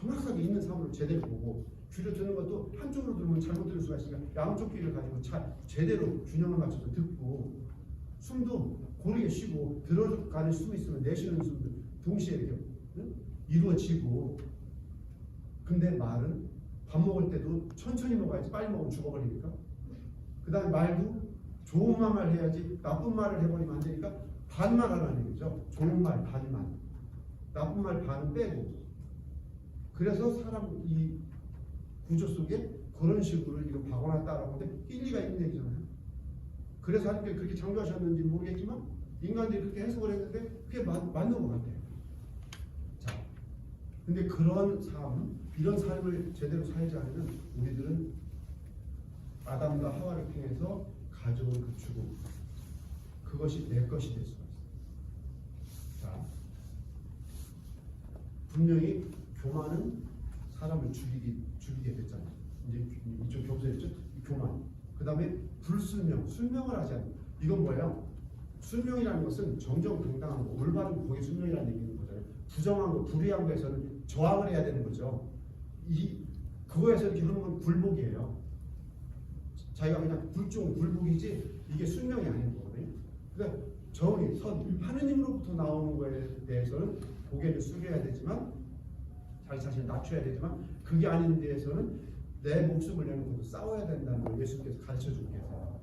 정확하게 있는 삶으로 제대로 보고 귀를 듣는 것도 한쪽으로 들으면 잘못 들을 수가 있으니까 양쪽 귀를 가지고 차, 제대로 균형을 맞춰서 듣고 숨도 고르게 쉬고 들어가는 숨이 있으면 내쉬는 숨도 동시에 이렇게 응? 이루어지고. 근데 말은 밥 먹을 때도 천천히 먹어야지 빨리 먹으면 죽어버리니까. 그 다음에 말도 좋은 말만 해야지 나쁜 말을 해버리면 안 되니까 반말 하라는 얘기죠. 좋은 말 반만 나쁜 말 반은 빼고 그래서 사람 이 구조 속에 그런 식으로 이거 박아놨다라고 하는데 일리가 있는 얘기잖아요 그래서 하나님께 그렇게 창조하셨는지 모르겠지만 인간들이 그렇게 해석을 했는데 그게 맞, 맞는 것 같아요 자 근데 그런 삶 이런 삶을 제대로 살지 않으면 우리들은 아담과 하와를 통해서 그 죽음 그것이 내 것이 될 수가 있어요. 자 분명히 교만은 사람을 죽이기 죽이게 됐잖아요. 이제 이쪽 교부서였죠. 교만. 그 다음에 불순명, 순명을 하지 않는. 이건 뭐예요? 순명이라는 것은 정정당당한 거, 올바른 복의 순명이라는 얘기는 거잖아요. 부정한 거, 불의한 거에서는 저항을 해야 되는 거죠. 이 그거에서 이렇게 하는 건 굴복이에요. 자기가 그냥 불종 불복이지 이게 순명이 아닌 거거든요. 그러니까 정의, 선, 하느님으로부터 나오는 거에 대해서는 고개를 숙여야 되지만 자기 자신을 낮춰야 되지만 그게 아닌 데에서는 내 목숨을 내놓고 싸워야 된다는 걸 예수님께서 가르쳐 주고 계세요.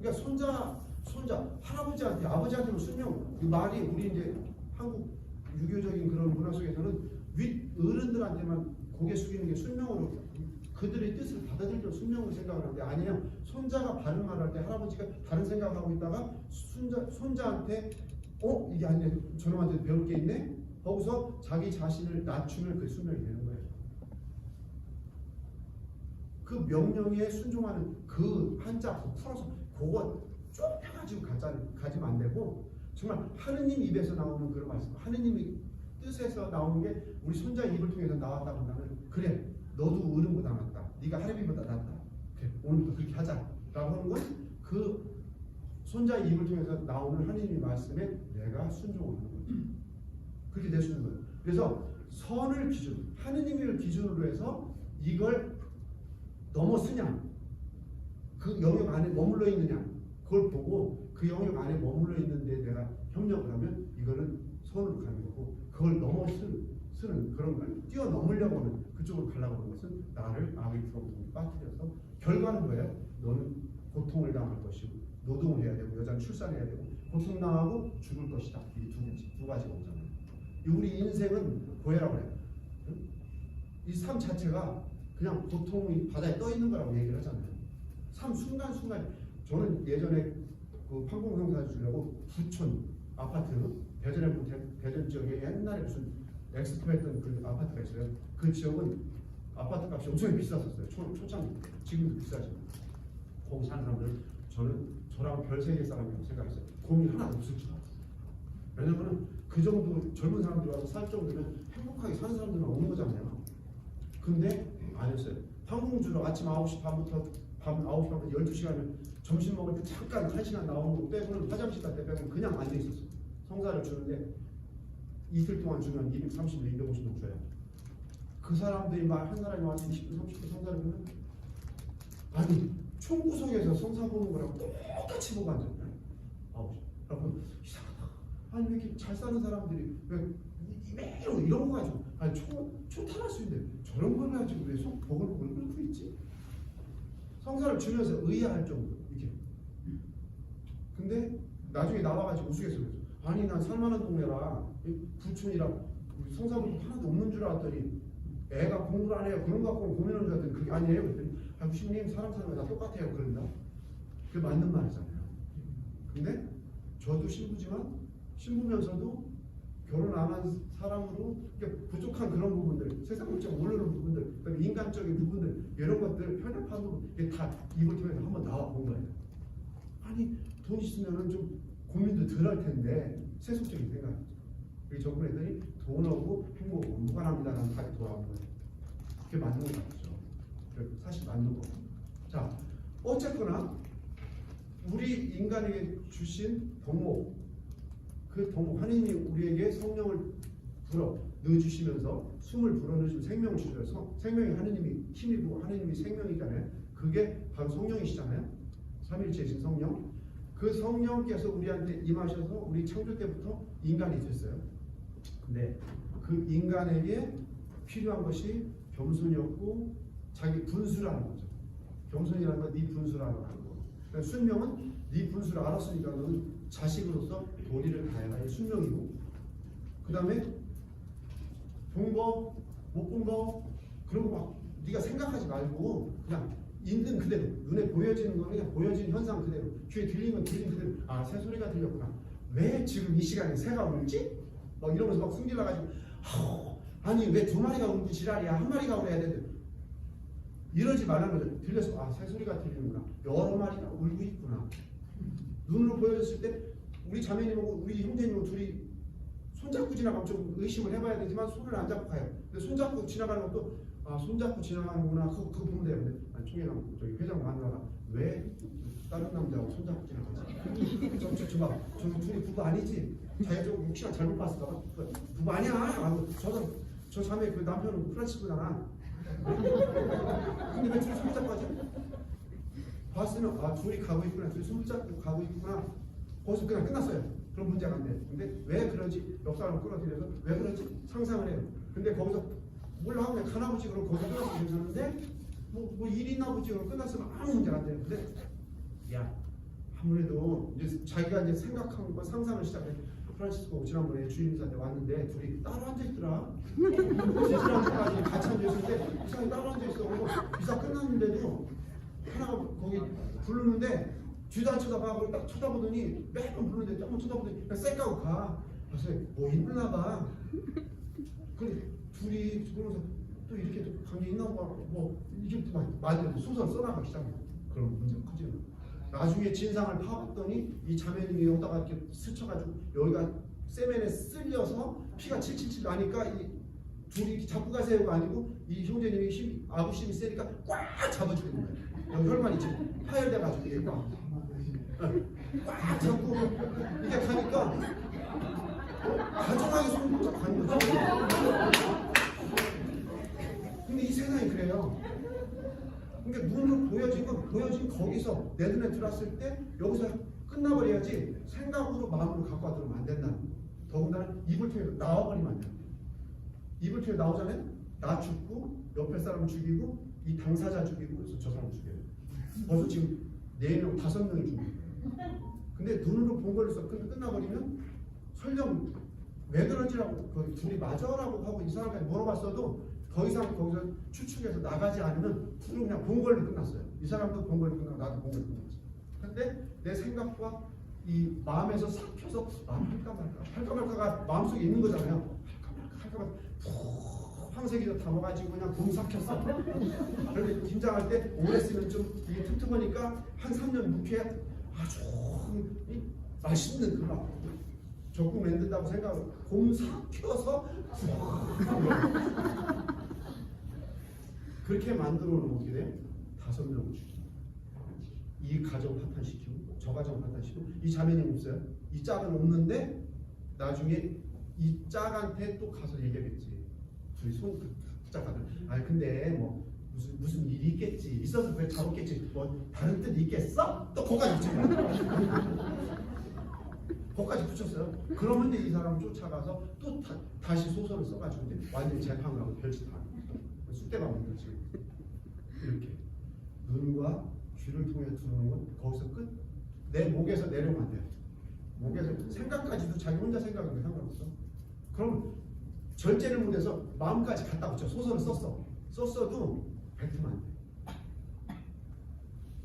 그러니까 손자, 손자, 할아버지한테 아버지한테는 순명 이 말이 우리 이제 한국 유교적인 그런 문화 속에서는 윗 어른들한테만 고개 숙이는 게 순명으로 그들의 뜻을 받아들여 순명으로 생각을 하는데 아니에요. 손자가 바른 말할 때 할아버지가 다른 생각을 하고 있다가 손자, 손자한테 어? 이게 아니네. 저놈한테 배울 게 있네? 거기서 자기 자신을 낮추면 그 순명이 되는 거예요. 그 명령에 순종하는 그 한자 그 풀어서 그거 좁혀가지고 가자, 가지면 안 되고 정말 하느님 입에서 나오는 그런 말씀 하느님이 뜻에서 나오는 게 우리 손자 입을 통해서 나왔다고 한다면 그래 너도 어른보다 낫다. 네가 하느님보다 낫다. 그래 오늘부터 그렇게 하자. 라고 하는 건 그 손자 입을 통해서 나오는 하느님의 말씀에 내가 순종하는 거죠 그 있는 거예요. 그래서 선을 기준 하느님을 기준으로 해서 이걸 넘어서냐 그 영역 안에 머물러 있느냐 그걸 보고 그 영역 안에 머물러 있는데 내가 협력을 하면 이거는 선으로 가는 거고 그걸 넘어서는 그런 걸 뛰어넘으려고 하는 그쪽으로 가려고 하는 것은 나를 악의 부렁텅이 빠뜨려서 결과는 뭐예요? 너는 고통을 당할 것이고 노동을 해야 되고 여자는 출산해야 되고 고통당하고 죽을 것이다. 이 두 가지 두 가지가 오잖아요 이 우리 인생은 고해라고 해요 이 삶 자체가 그냥 고통이 바다에 떠 있는 거라고 얘기를 하잖아요. 삶 순간순간 저는 예전에 그 판공상사 주려고 부촌 아파트 대전에 대전 지역에 옛날에 무슨 엑스포 했던 그 아파트가 있어요. 그 지역은 아파트 값이 엄청 비쌌었어요. 초, 초창 지금도 비싸지만 거기 사는 사람들 저는 저랑 별세계 사람이라고 생각했어요. 고민 하나도 없을 줄 알았어요. 왜냐면은 그 정도 젊은 사람들이 와서 살 정도면 행복하게 사는 사람들만 오는 거잖아요. 근데 아니었어요. 항공주로 아침 9시 반부터 밤 9시 반부터 12시간을 점심 먹을 때 잠깐 1시간 나오는 거 빼고는 화장실 갈때 빼고는 그냥 앉아 있었어요. 성사를 주는데 이틀 동안 주면 230일, 250일 줘요. 그 사람들이 막 한 사람이 와서 20분, 30분 성사를 보면 아니 총구석에서 성사 보는 거랑 똑같이 보고 앉았네. 9시. 그러면 이상하다. 아니 왜 이렇게 잘 사는 사람들이 왜 매일 이런 거 가지고. 아니 초, 초탈할 수 있는데 저런 걸 가지고 왜속 보글보글 끓고 있지? 성사를 주면서 의아할 정도 이렇게. 근데 나중에 나와가지고 우스갯소리 아니 난 살만한 동네라. 우리 성사분도 하나도 없는 줄 알았더니 애가 공부를 안 해요. 그런 거 갖고 고민하는 줄 알았더니 그게 아니에요. 아 부신님 사람 사는 거다 똑같아요. 그런다. 그게 맞는 말이잖아요. 근데 저도 신부지만 신부면서도 결혼 안 한 사람으로 부족한 그런 부분들, 세상 물정 모르는 부분들, 그다음에 인간적인 부분들 이런 것들 편협함으로 이게 다 입을 통해서 한번 나와 본 거예요. 아니 돈 있으면은 좀 고민도 덜 할 텐데 세속적인 생각이죠. 그래서 접근했더니 돈하고 행복은 무관합니다라는 답이 돌아온 거예요. 그게 맞는 거 같죠. 사실 맞는 거. 자 어쨌거나 우리 인간에게 주신 덕목 그 동, 하나님이 우리에게 성령을 불어 넣어주시면서 숨을 불어넣으시면 생명을 주셔서 생명이 하느님이 힘이 고 하느님이 생명이잖아요. 그게 바로 성령이시잖아요. 삼일체이신 성령. 그 성령께서 우리한테 임하셔서 우리 창조 때부터 인간이 됐어요. 근데 그 인간에게 필요한 것이 겸손이었고 자기 분수라는 거죠. 겸손이라는 건네 분수라는 거. 그러니까 순명은 네 분수를 알았으니까 너는 자식으로서 도리를 다해라. 이 순명이고 그 다음에 본 거, 못 본 거 그런 거 막 네가 생각하지 말고 그냥 있는 그대로 눈에 보여지는 거는 그냥 보여지는 현상 그대로 귀에 들리는 건 들린 그대로 아 새 소리가 들렸구나. 왜 지금 이 시간에 새가 울지? 막 이러면서 막 숨길라가지고 아우, 아니 왜 두 마리가 울지? 지랄이야. 한 마리가 울어야 되는데. 이러지 말라는 거죠. 들렸어 아 새 소리가 들리는구나. 여러 마리가 울고 있구나. 눈으로 보여졌을 때 우리 자매님하고 우리 형제님하고 둘이 손잡고 지나가면 좀 의심을 해봐야 되지만 손을 안 잡고 가요. 근데 손잡고 지나가는 것도 아 손잡고 지나가는구나 그거 보면 돼요. 근데 아니, 총회장 저기 회장 마누라가 왜 다른 남자하고 손잡고 지나가지? 저, 저, 저, 봐. 저 둘이 부부 아니지? 좀 혹시나 잘못 봤을까봐 그, 부부 아니야. 아, 저도 저 자매 그 남편은 프란치스코잖아. 근데 왜 둘이 손잡고 가지? 봤으면 아 둘이 가고 있구나 둘이 손잡고 가고 있구나 거기서 그냥 끝났어요 그런 문제가 안 돼. 근데 왜 그러지? 역사를 끌어들여서 왜 그러지? 상상을 해요. 근데 거기서 몰라 그냥 가나 보지 그럼 거기서 끝났으면 괜찮은데 뭐, 뭐 일이 있나 보지 그럼 끝났으면 아무 문제가 안 되는데 야 아무래도 이제 자기가 이제 생각한 거 상상을 시작해. 프란시스코 지난번에 주임사한테 왔는데 둘이 따로 앉아 있더라. 제주랑까지 같이 앉아 있을 때 이상이 따로 앉아 있어. 그리고 이사 끝났는데도 하나가 거기 부르는데 뒤도 안 쳐다봐. 그리고 딱 쳐다보더니 매번 부르는데 조금 쳐다보더니 그냥 쌩까고 가. 그래서 뭐 있나 봐. 근데 둘이 그러면서 또 이렇게 또 관계 있나 봐. 뭐또막 맞아 소설 써나가기 시작해. 그럼 문제가 거야. 나중에 진상을 파봤더니 이 자매님이 여기다가 이렇게 스쳐가지고 여기가 세면에 쓸려서 피가 칠칠칠 나니까 이 둘이 이렇게 잡고 가세요가 아니고 이 형제님이 힘 아부심이 세니까 꽉 잡아주는 거예요. 혈관이 지금 파열돼가지고 이게 꽉, 응. 꽉 잡고 이게 가니까 가정하게 손붙잡 가는 거죠. 근데 이 세상이 그래요. 그러니까 눈으로 보여진 건 보여진 거기서 내 눈에 들어왔을 때 여기서 끝나버려야지 생각으로 마음으로 갖고 와들면 안 된다. 더군다나 입을 통해 나와버리면 안 돼. 입을 통해 나오잖아요. 나 죽고 옆에 사람 죽이고 이 당사자 죽이고 그래서 저 사람 죽여요. 벌써 지금 네 명, 다섯 명이 거예요. 근데 눈으로 본 걸로서 끝, 끝나버리면 설령 왜 그런지라고 그 둘이 맞아라고 하고 이 사람까지 물어봤어도 더 이상 거기서 추측해서 나가지 않으면 둘은 그냥 본 걸로 끝났어요. 이 사람도 본 걸로 끝나고 나도 본 걸로 끝났어. 근데 내 생각과 이 마음에서 삭혀서 아 할까 말까 할까 말까가 마음속에 있는 거잖아요. 할까 말까 할까 말까 푹 황색이 담아가지고 그냥 붕 삭혔어. 그런데 김장할 때 오래 쓰면 좀 이게 튼튼하니까 한 3년 묵혀야 아주 이 맛있는 그맛 적국 만든다고 생각하고 곰 삭혀서 그렇게 만들어 놓으면 어떻게 돼? 다섯 명을 죽이고 이 가정 파탄시키고 저 가정 파탄시키고 이 자매님 없어요? 이 짝은 없는데 나중에 이 짝한테 또 가서 얘기하겠지 둘이 손 붙잡아들 아니 근데 뭐 무슨 무슨 일이 있겠지 있어서 그래 잡았겠지 뭐 다른 뜻 있겠어? 또 거기까지 붙여 거기까지 붙였어요 그러면 이제 이 사람 쫓아가서 또 다, 시 소설을 써가지고 완전히 재판을 하고 별짓하는 쑥대가 만들지 이렇게 눈과 귀를 통해 들어오는 건 거기서 끝. 내 목에서 내려오면 안 돼요. 목에서 생각까지도 자기 혼자 생각하는 게 상관없어. 그럼 절제를 못해서 마음까지 갖다 붙여 소설을 썼어. 썼어도 뱉으면 안 돼.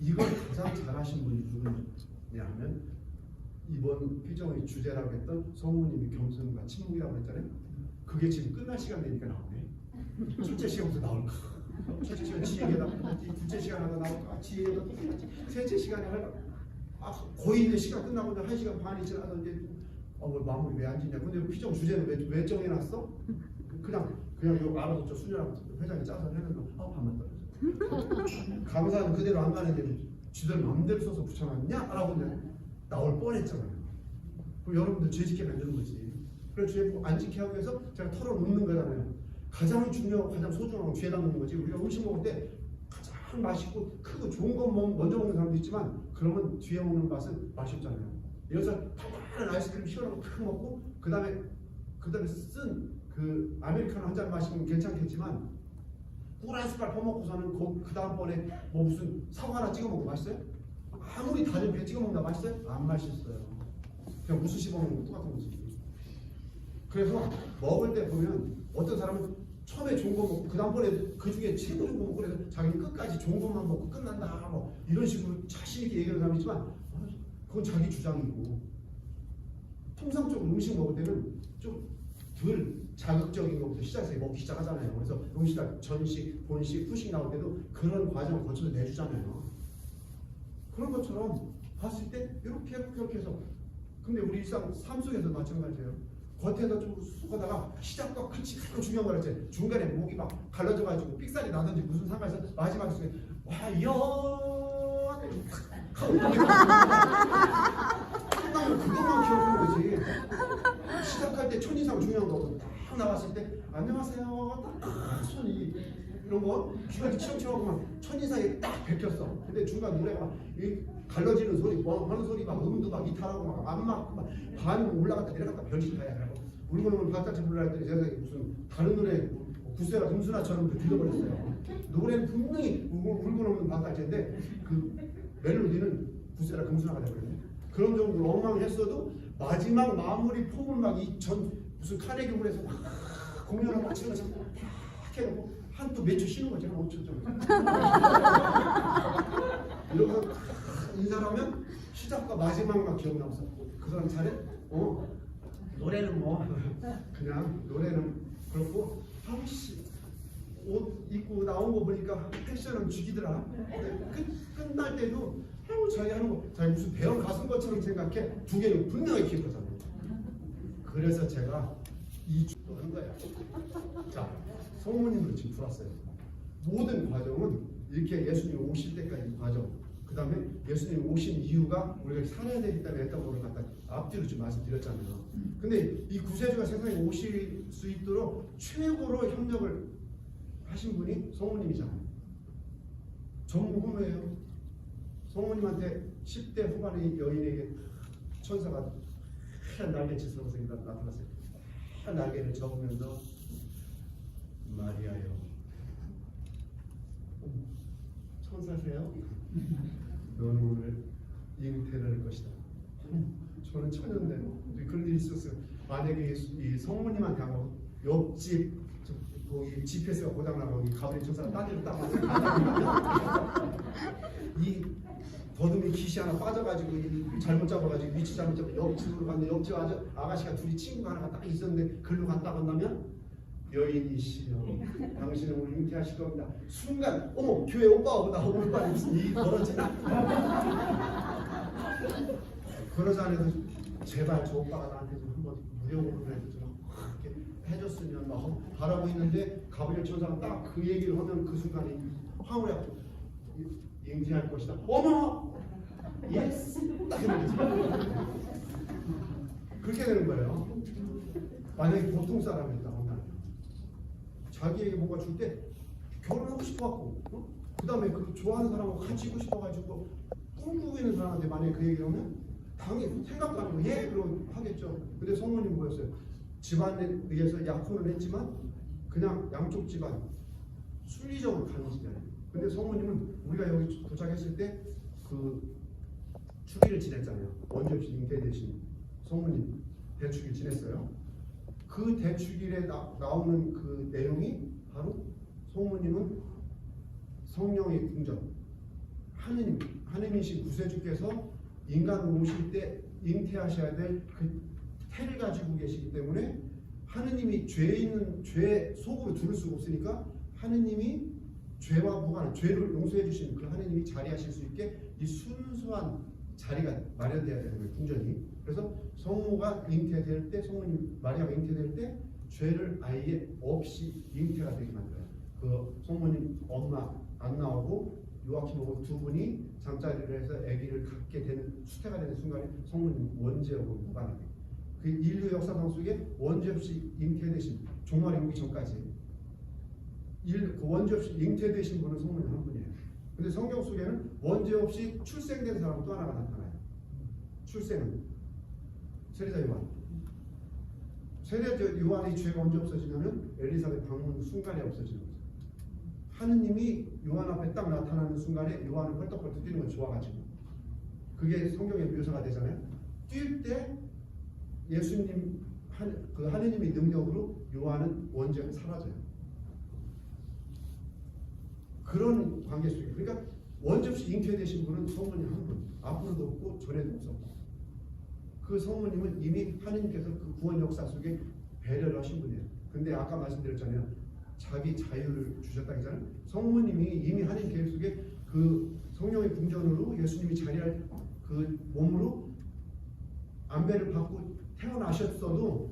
이걸 가장 잘하신 분이 누구냐면 이번 피정의 주제라고 했던 성우님이 겸손과 침묵이라고 했잖아요. 그게 지금 끝날 시간 되니까 나오네. 첫째 시간부터 나올까? 첫째 시간 지혜가 둘째 시간 하다 나올까? 지혜가 똑같이 셋째 시간에 할까? 아 거의 이제 시간 끝나고 한 시간 반이 지나서 이제 어뭐 마무리 왜 안 짓냐? 근데 피정 주제는 왜, 왜 정해놨어? 그냥 그냥 이거 알아서 저 수녀랑 회장이 짜서 해는 거. 아 반만 떨어져. 감사는 그대로 안 가는데 지들 마음대로 써서 붙여놨냐? 라고 그냥 나올 뻔했잖아요. 그럼 여러분들 죄 짓게 만드는 거지. 그래서 복안 지키게 하기 위해서 제가 털어놓는 거잖아요. 가장 중요하고 가장 건 주에 담는 거지. 우리가 음식 먹을 때 가장 맛있고 크고 좋은 거 먹- 먼저 먹는 사람도 있지만 그러면 뒤에 먹는 맛은 맛이 없잖아요. 여기서 달달한 아이스크림 시원한 거탁 먹고 그 다음에 그 다음에 쓴 그 아메리카노 한 잔 마시면 괜찮겠지만 꿀 한 숟갈 퍼먹고서는 그, 그 다음번에 뭐 무슨 사과 하나 찍어 먹고 맛있어요? 아무리 다른 배 찍어 먹는다 맛있어요? 안 맛있어요. 그냥 무수 씹어 먹는 거 똑같은 거지. 그래서 먹을 때 보면 어떤 사람은 처음에 좋은 거 먹고 그 다음번에 그 중에 최고 좋은 거 먹고 그래서 자기는 끝까지 좋은 것만 먹고 끝난다 뭐 이런 식으로 자신 있게 얘기하는 사람이 있지만 어, 그건 자기 주장이고 통상적으로 음식 먹을 때는 좀덜 자극적인 것부터 시작해서 먹기 시작하잖아요. 그래서 음식 전식, 본식, 후식 나올 때도 그런 과정을 거쳐서 내주잖아요. 그런 것처럼 봤을 때 이렇게 이렇게 해서 근데 우리 일상 삶 속에서 마찬가지예요. 겉에서 좀 쑥하다가 시작과 끝이 가장 중요한 거라 했지 중간에 목이 막 갈라져가지고 삑살이 나든지 무슨 상관에서 마지막에 속에 와연 하고 끝나면 그것만 기억하는 거지 시작할 때 첫인상 중요한 거고 딱 나왔을 때 안녕하세요 딱 손이 이런 거 귀가 치렁치렁하고 막 첫인상이 딱 베꼈어 근데 중간 노래가 막이 갈라지는 소리 뭐 하는 소리 막 음도 막 이탈하고 막 안 맞고 막반 올라갔다 내려갔다 별짓 다 해. 그래고 울고 울고 바깥에 불러 했더니 세상에 무슨 다른 노래 구세라 금수나처럼 들려버렸어요. 노래는 분명히 울고 울고 넘는 바깥인데 그 멜로디는 구세라 금수나가 되거든요. 그런 정도로 엉망했어도 마지막 마무리 폼을 막 이 전 무슨 카네기 홀에서 막 공연을 마치는 것처럼 팍 해놓고 한 또 몇 초 쉬는 거죠. 한 5초 정도. 이러면서 탁 인사를 하면 시작과 마지막만 기억나면서 그 사람 잘해? 어? 노래는 뭐 그냥 노래는 그렇고 아우씨 옷 입고 나온 거 보니까 패션은 죽이더라. 끝, 끝날 때도 아우 자기 하는 거 자기 무슨 배운 가수인 것처럼 생각해 두 개는 분명히 기억하잖아요. 그래서 제가 이 주도 하는 거야. 자, 성모님으로 지금 풀었어요. 모든 과정은 이렇게 예수님 오실 때까지 과정. 그 다음에 예수님 오신 이유가 우리가 살아야 되기 때문에 했던 거를 갖다 앞뒤로 좀 말씀드렸잖아요. 근데 이 구세주가 세상에 오실 수 있도록 최고로 협력을 하신 분이 성모님이잖아요. 전무 후무예요. 성모님한테 10대 후반의 여인에게 천사가 하얀 날개짓으로 나타났어요. 하얀 날개를 접으면서 마리아요. 어머, 천사세요? 너는 오늘 잉태를 할 것이다. 저는 천연데 그런 일이 있었어요. 만약에 이 성모님한테 하고 옆집 저, 거기 GPS가 고장나고 이 가브리 천사가 딱 맞아요. 이 더듬이 기시 하나 빠져가지고 이 잘못 잡아가지고 위치 잘못 잡아 옆집으로 갔는데 옆집 아저 아가씨가 둘이 친구가 하나가 딱 있었는데 글로 갔다 간다면? 여인이시여 당신은 오늘 잉태하실 겁니다. 순간 어머 교회 오빠하고 오빠 무슨 일이 벌어지나 그러자 안에서 제발 저 오빠가 나한테 좀 한번 무료로라도 좀 이렇게 해줬으면 막 바라고 있는데 가브리엘 천사가 딱 그 얘기를 하면 그 순간에 황홀해 잉태할 것이다. 어머! 예스 딱 이런 거지 그렇게 되는 거예요. 만약에 보통 사람이다 하면 자기에게 뭔가 줄 때 결혼하고 싶어갖고 어? 그 다음에 그 좋아하는 사람하고 같이 있고 싶어가지고 꿈꾸고 있는 사람한테 만약에 그 얘기를 하면 당연히 생각도 안 하고 예 그럼 하겠죠. 근데 성모님 뭐였어요. 집안에 의해서 약혼을 했지만 그냥 양쪽 집안 순리적으로 가는 집이에요 근데 성모님은 우리가 여기 도착했을 때 그 축일을 지냈잖아요. 원조 잉태 대신 성모님 대축일 지냈어요. 그 대축일에 나, 나오는 그 내용이 바로 성모님은 성령의 궁전 하느님 하느님이신 구세주께서 인간으로 오실 때 잉태하셔야 될 그 태를 가지고 계시기 때문에 하느님이 죄 있는 죄 속으로 들을 수가 없으니까 하느님이 죄와 무관한 죄를 용서해 주시는 그 하느님이 자리하실 수 있게 이 순수한 자리가 마련돼야 되는 거예요 궁전이. 그래서 성모가 잉태될 때 성모님 마리아가 잉태될 때 죄를 아예 없이 잉태가 되게 만들어요. 그 성모님 엄마 안 나오고 요아킴하고 두 분이 잠자리를 해서 아기를 갖게 되는 수태가 되는 순간에 성모님 원죄하고 무관하게. 그 인류 역사상 속에 원죄 없이 잉태되신 종말이 오기 전까지 일, 그 원죄 없이 잉태되신 분은 성모님 한 분이에요. 근데 성경 속에는 원죄 없이 출생된 사람 또 하나가 나타나요. 출생은 세례자 요한. 세례자 요한의 죄가 언제 없어지냐면 엘리사벳 방문 순간에 없어지는 거죠. 하느님이 요한 앞에 딱 나타나는 순간에 요한은 펄떡펄떡 뛰는 걸 좋아가지고 그게 성경에 묘사가 되잖아요. 뛸 때 예수님 한, 그 하느님의 능력으로 요한은 원죄가 사라져요. 그런 관계 속에 그러니까 없이 잉태되신 분은 성모님 한 분, 앞으로도 없고 전에도 없었고 그 성모님은 이미 하느님께서 그 구원 역사 속에 배려를 하신 분이에요. 근데 아까 말씀드렸잖아요. 자기 자유를 주셨다 했잖아요. 성모님이 이미 하나님 계획 속에 그 성령의 궁전으로 예수님이 자리할 그 몸으로 안배를 받고 태어나셨어도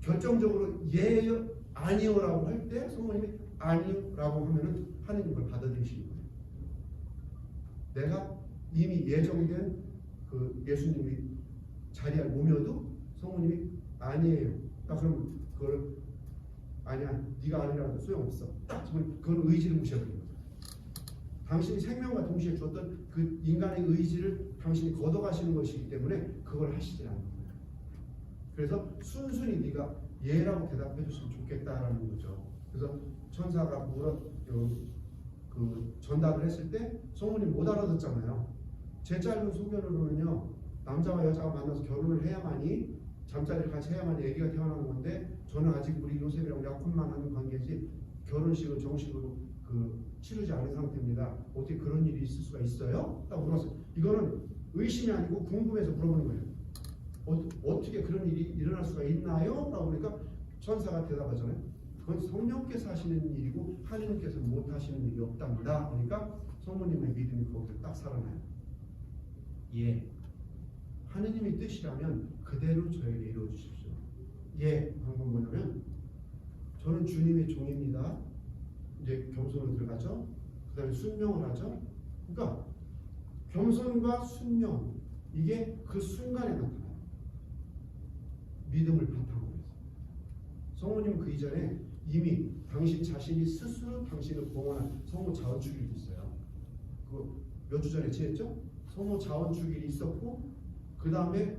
결정적으로 예요 아니요라고 할 때 성모님이 아니요라고 하면은 하나님 걸 받아들이시는 거예요. 내가 이미 예정된 그 예수님이 자리할 몸이어도 성모님이 아니에요. 딱 그러면 그걸 아니야 네가 아니라도 소용없어. 딱 그건 그건 의지를 무시해버리는 거죠. 당신이 생명과 동시에 주었던 그 인간의 의지를 당신이 걷어가시는 것이기 때문에 그걸 하시지 않는 거예요. 그래서 순순히 네가 예라고 대답해 줬으면 좋겠다라는 거죠. 그래서 천사가 물어 그, 그 전답을 했을 때 성문이 못 알아듣잖아요. 제 짧은 소견으로는요 남자와 여자가 만나서 결혼을 해야만이 잠자리를 같이 해야만이 아기가 태어나는 건데 저는 아직 우리 요셉이랑 약혼만 하는 관계지 결혼식을 정식으로 그 치르지 않은 상태입니다. 어떻게 그런 일이 있을 수가 있어요? 딱 물었어요. 이거는 의심이 아니고 궁금해서 물어보는 거예요. 어, 어떻게 그런 일이 일어날 수가 있나요? 라고 그러니까 천사가 대답하잖아요. 그건 성령께서 하시는 일이고 하느님께서 못 하시는 일이 없답니다. 그러니까 성모님의 믿음이 거기서 딱 살아나요. 예. 하느님의 뜻이라면 그대로 저에게 이루어 주십시오. 예. 한건 뭐냐면 저는 주님의 종입니다. 이제 겸손으로 들어가죠. 그 다음에 순명을 하죠. 그러니까 겸손과 순명 이게 그 순간에 나타나요. 믿음을 바탕으로 해서. 성모님은 그 이전에 이미 당신 자신이 스스로 당신을 공헌한 성모 자원 주기도 있어요. 그 몇 주 전에 지냈죠? 성모 자원 주기이 있었고 그 다음에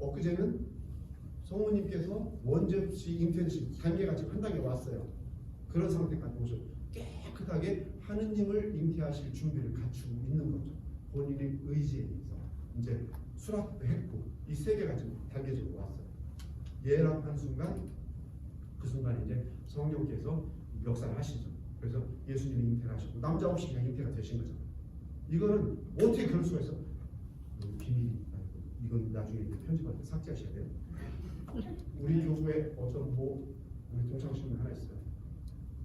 엊그제는 성모님께서 원죄 없이 단계가 지금 한 단계 왔어요. 그런 상태까지 오셔 깨끗하게 하느님을 잉태하실 준비를 갖추고 있는 거죠. 본인의 의지에 의해서 이제 수락도 했고 이 세 개가 지금 단계적으로 왔어요. 예랑 한 순간 그 순간 이제 성령께서 역사를 하시죠. 그래서 예수님이 잉태를 하시고 남자 없이 그냥 잉태가 되신 거죠. 이거는 어떻게 그럴 수가 있어? 이거 비밀이니까 이건 나중에 편집할 때 삭제하셔야 돼요. 우리 교구에 어떤 뭐 우리 동창신문 하나 있어요.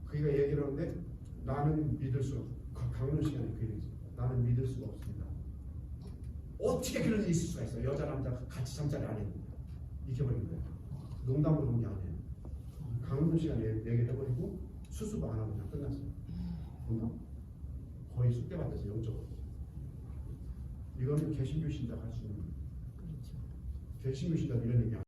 그가 얘기를 하는데 나는 믿을 수 없. 강론 시간에 그 얘기 있어요. 나는 믿을 수가 없습니다. 어떻게 그런 일이 있을 수가 있어? 여자 남자 같이 잠자리 안 했는데 익혀버린 거예요. 농담으로 그런 게 아니에요. 강론 시간에 얘기를 해버리고 수습 안 하고 그냥 끝났어요. 농담. 거의 숙대 받아서 영적으로. 이거는 개신교 신자 할수 있는. 개신교 신자 이런 얘기 안